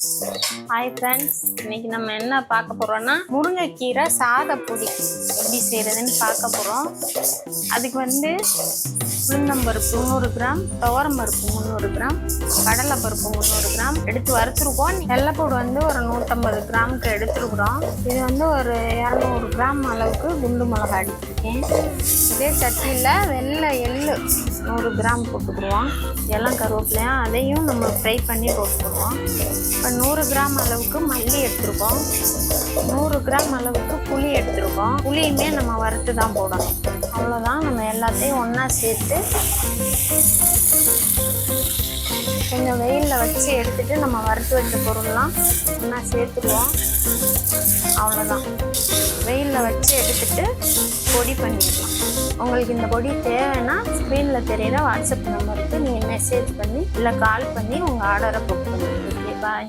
Hi friends இன்னைக்கு நம்ம என்ன பார்க்க போறோம்னா முருங்கைக்கீரை சாத பொடி எப்படி செய்யறதுன்னு பார்க்க போறோம். அதுக்கு வந்து உளுந்தம்பருப்பு நூறு கிராம் துவரம் பருப்பு முந்நூறு கிராம் கடலை பருப்பு முந்நூறு கிராம் எடுத்து வறுத்துருக்கோம். வெள்ளைப்பூடு வந்து ஒரு நூற்றம்பது கிராமுக்கு எடுத்துருக்குறோம். இது வந்து ஒரு இரநூறு கிராம் அளவுக்கு குண்டு மிளகா எடுத்திருக்கேன் இதே சட்டியில் வெள்ளை எள்ளு நூறு கிராம் போட்டுக்குருவோம். எல்லாம் கருவேப்பிலையும் அதையும் நம்ம ஃப்ரை பண்ணி போட்டுக்குருவோம். இப்போ நூறு கிராம் அளவுக்கு மல்லி எடுத்துருக்கோம். நூறு கிராம் அளவுக்கு புளி எடுத்துருக்கோம். புளியுமே நம்ம வறுத்து தான் போடணும். அவ்வளோதான் எல்லாத்தையும் ஒன்றா சேர்த்து கொஞ்சம் வெயிலில் வச்சு எடுத்துகிட்டு நம்ம வறுத்து வச்ச பொருள்லாம் ஒன்றா சேர்த்துக்குவோம். அவ்வளோதான் வெயிலில் வச்சு எடுத்துகிட்டு பொடி பண்ணிக்கலாம். உங்களுக்கு இந்த பொடி தேவைன்னா ஸ்க்ரீனில் தெரியிற வாட்ஸ்அப் நம்பருக்கு நீங்கள் மெசேஜ் பண்ணி இல்லை கால் பண்ணி உங்கள் ஆர்டரை புக் பண்ணுங்க ஓகே பாய்